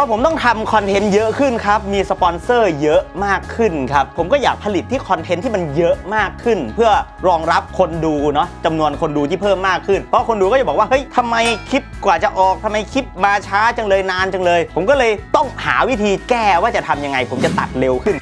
พอผมต้องทำคอนเทนต์เยอะขึ้นครับ มีสปอนเซอร์เยอะมากขึ้นครับ ผมก็อยากผลิตที่คอนเทนต์ที่มันเยอะมากขึ้น เพื่อรองรับคนดูเนาะจำนวนคนดูที่เพิ่มมากขึ้น เพราะคนดูก็จะบอกว่า เฮ้ยทำไมคลิปกว่าจะออกทำไมคลิปมาช้าจังเลยนานจังเลย ผมก็เลยต้องหาวิธีแก้ว่าจะทำยังไง ผมจะตัดเร็วขึ้น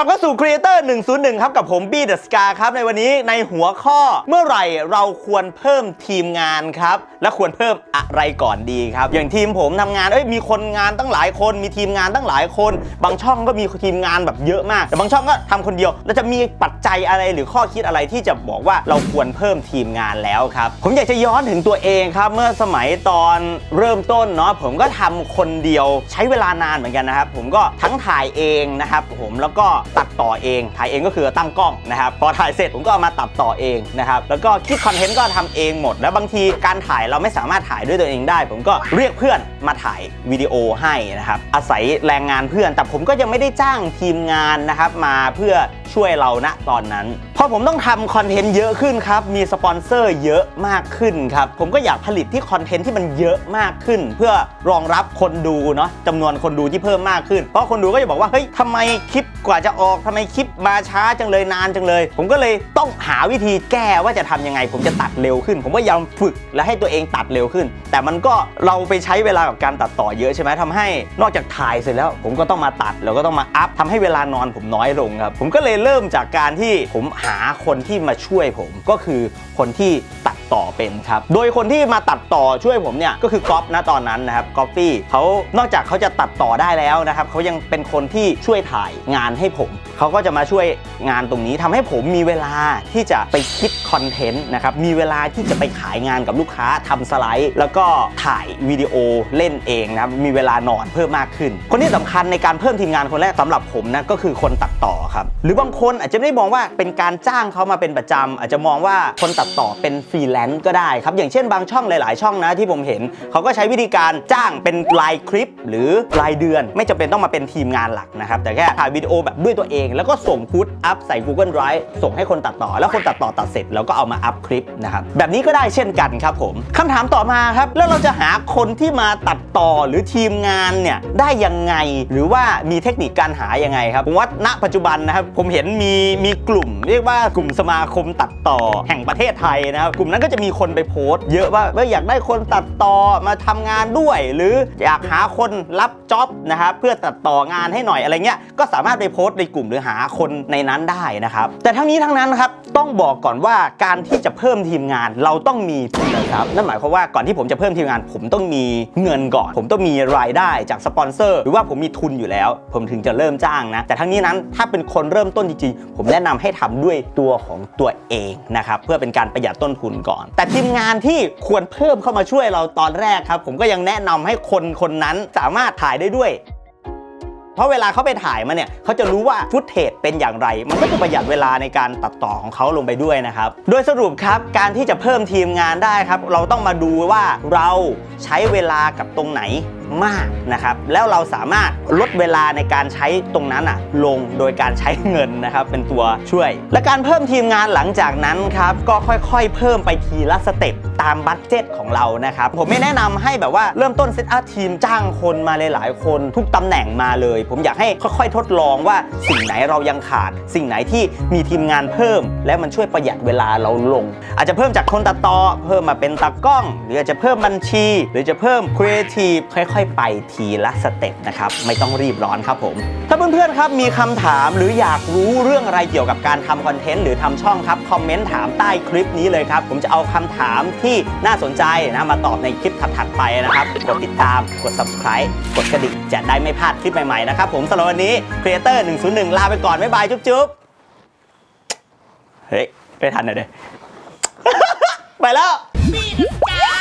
ลับเข้าสู่ Creator 101 ครับกับผมบี้เดอะสกาครับในวันนี้ในหัวข้อเมื่อไหร่เราควรเพิ่มทีมงานครับ และควรเพิ่มอะไรก่อนดีครับ อย่างทีมผมทำงานเอ้ยมีคนงานตั้งหลายคนมีทีมงานตั้งหลายคน บางช่องก็มีทีมงานแบบเยอะมาก แต่บางช่องก็ทำคนเดียวแล้วจะมีปัจจัยอะไรหรือข้อคิดอะไรที่จะบอกว่าเราควรเพิ่มทีมงานแล้วครับผมอยากจะย้อนถึงตัวเองครับ เมื่อสมัยตอนเริ่มต้นเนาะผมก็ทำคนเดียวใช้เวลานานเหมือนกันนะครับผมก็ทั้งถ่ายเองนะครับผมแล้วก็ตัดต่อเองถ่ายเองก็คือตั้งกล้องนะครับพอถ่ายเสร็จผมก็เอามาตัดต่อเองนะครับแล้วก็คิดคอนเทนต์ก็ทำเองหมด แล้วบางทีการถ่ายเราไม่สามารถถ่ายด้วยตัวเองได้ ผมก็เรียกเพื่อนมาถ่ายวิดีโอให้นะครับอาศัยแรงงานเพื่อน แต่ผมก็ยังไม่ได้จ้างทีมงานนะครับมาเพื่อช่วยเราณตอนนั้นพราะผมต้องทำคอนเทนต์เยอะขึ้นครับมีสปอนเซอร์เยอะมากขึ้นครับผมก็อยากผลิตที่คอนเทนต์ที่มันเยอะมากขึ้น เพื่อรองรับคนดูเนาะจำนวนคนดูที่เพิ่มมากขึ้น เพราะคนดูก็จะบอกว่าเฮ้ยทำไมคลิปกว่าจะออกทำไมคลิปมาช้าจังเลยนานจังเลย ผมก็เลยต้องหาวิธีแก้ว่าจะทำยังไง ผมจะตัดเร็วขึ้น ผมก็ยอมฝึกและให้ตัวเองตัดเร็วขึ้น แต่มันก็เราไปใช้เวลากับการตัดต่อเยอะใช่ไหมทำให้นอกจากถ่ายเสร็จแล้ว ผมก็ต้องมาตัดแล้วก็ต้องมาอัพทำให้เวลานอนผมน้อยลงครับผมก็เลยเริ่มจากการที่ผมหาคนที่มาช่วยผมก็คือคนที่ตัด ต่อเป็นครับ โดยคนที่มาตัดต่อช่วยผมเนี่ยก็คือก๊อฟนะตอนนั้นนะครับก๊อฟฟี่เขานอกจากเขาจะตัดต่อได้แล้วนะครับเขายังเป็นคนที่ช่วยถ่ายงานให้ผม เขาก็จะมาช่วยงานตรงนี้ทำให้ผมมีเวลาที่จะไปคิดคอนเทนต์นะครับมีเวลาที่จะไปขายงานกับลูกค้าทำสไลด์ แล้วก็ถ่ายวิดีโอเล่นเองนะมีเวลานอนเพิ่มมากขึ้น คนที่สำคัญในการเพิ่มทีมงานคนแรกสำหรับผมนะก็คือคนตัดต่อครับหรือบางคนอาจจะไม่ได้มองว่าเป็นการจ้างเขามาเป็นประจำอาจจะมองว่าคนตัดต่อเป็นฟรีแลนซ์ก็ได้ครับอย่างเช่นบางช่องหลาย ๆ ช่องนะที่ผมเห็น เขาก็ใช้วิธีการจ้างเป็นรายคลิป หรือรายเดือน ไม่จำเป็นต้องมาเป็นทีมงานหลักนะครับแต่แค่ถ่ายวิดีโอแบบด้วยตัวเองแล้วก็ส่งพุทอัพใส่ Google Drive ส่งให้คนตัดต่อ แล้วคนตัดต่อตัดเสร็จแล้วก็เอามาอัพคลิปนะครับแบบนี้ก็ได้เช่นกันครับผมคำถามต่อมาครับ แล้วเราจะหาคนที่มาตัดต่อหรือทีมงานเนี่ยได้ยังไง หรือว่ามีเทคนิคการหายังไงครับผมว่าณปัจจุบันนะครับผมเห็นมีมีกลุ่ม เรียกว่ากลุ่มสมาคมตัดต่อแห่งประเทศไทยนะครับกลุ่มนั้นก็จะมีคนไปโพสต์เยอะว่าอยอยากได้คนตัดต่อมาทำงานด้วย หรืออยากหาคนรับจ็อบนะครับเพื่อตัดต่องานให้หน่อยอะไรเงี้ยก็สามารถไปโพสต์ในกลุ่มหรือหาคนในนั้นได้นะครับ แต่ทั้งนี้ทั้งนั้นนะครับต้องบอกก่อนว่าการที่จะเพิ่มทีมงานเราต้องมีทุนนะครับนั่นหมายความว่าก่อนที่ผมจะเพิ่มทีมงาน ผมต้องมีเงินก่อน ผมต้องมีรายได้จากสปอนเซอร์ หรือว่าผมมีทุนอยู่แล้ว ผมถึงจะเริ่มจ้างนะ แต่ทั้งนี้นั้นถ้าเป็นคนเริ่มต้นจริงๆ ผมแนะนำให้ทำด้วยตัวของตัวเองนะครับเพื่อเป็นการประหยัดต้นทุนก่อน แต่ทีมงานที่ควรเพิ่มเข้ามาช่วยเราตอนแรกครับ ผมก็ยังแนะนำให้คนคนนั้นสามารถถ่ายได้ด้วย ราะเวลาเขาไปถ่ายมาเนี่ยเขาจะรู้ว่าฟุตเทจเป็นอย่างไร มันก็จะประหยัดเวลาในการตัดต่อของเขาลงไปด้วยนะครับ โดยสรุปครับการที่จะเพิ่มทีมงานได้ครับ เราต้องมาดูว่าเราใช้เวลากับตรงไหน มากนะครับ แล้วเราสามารถลดเวลาในการใช้ตรงนั้นอะลงโดยการใช้เงินนะครับ เป็นตัวช่วย และการเพิ่มทีมงานหลังจากนั้นครับก็ค่อยๆ เพิ่มไปทีละสเต็ปตามบัตเจตของเรานะครับ ผมไม่แนะนำให้แบบว่าเริ่มต้นเซตอัพทีมจ้างคนมาหลายๆ คนทุกตำแหน่งมาเลย ผมอยากให้ค่อยๆ ทดลองว่าสิ่งไหนเรายังขาด สิ่งไหนที่มีทีมงานเพิ่ม และมันช่วยประหยัดเวลาเราลง อาจจะเพิ่มจากคนตัดต่อเพิ่มมาเป็นตากล้อง หรืออาจจะเพิ่มบัญชี หรือจะเพิ่มครีเอทีฟค่อยๆ ไปทีละสเต็ปนะครับ ไม่ต้องรีบร้อนครับผม ถ้าเพื่อนๆครับมีคำถามหรืออยากรู้เรื่องอะไรเกี่ยวกับการทำคอนเทนต์หรือทำช่องครับ คอมเมนต์ถามใต้คลิปนี้เลยครับ ผมจะเอาคำถามที่น่าสนใจนะมาตอบในคลิปถัดๆไปนะครับ กดติดตาม กด subscribe กดกระดิ่งจะได้ไม่พลาดคลิปใหม่ๆนะครับผมสำหรับวันนี้ Creator 101 ลาไปก่อนบ๊ายบายจุ๊บๆเฮ้ยไม่ทันเลยไปแล้วปีนจ้า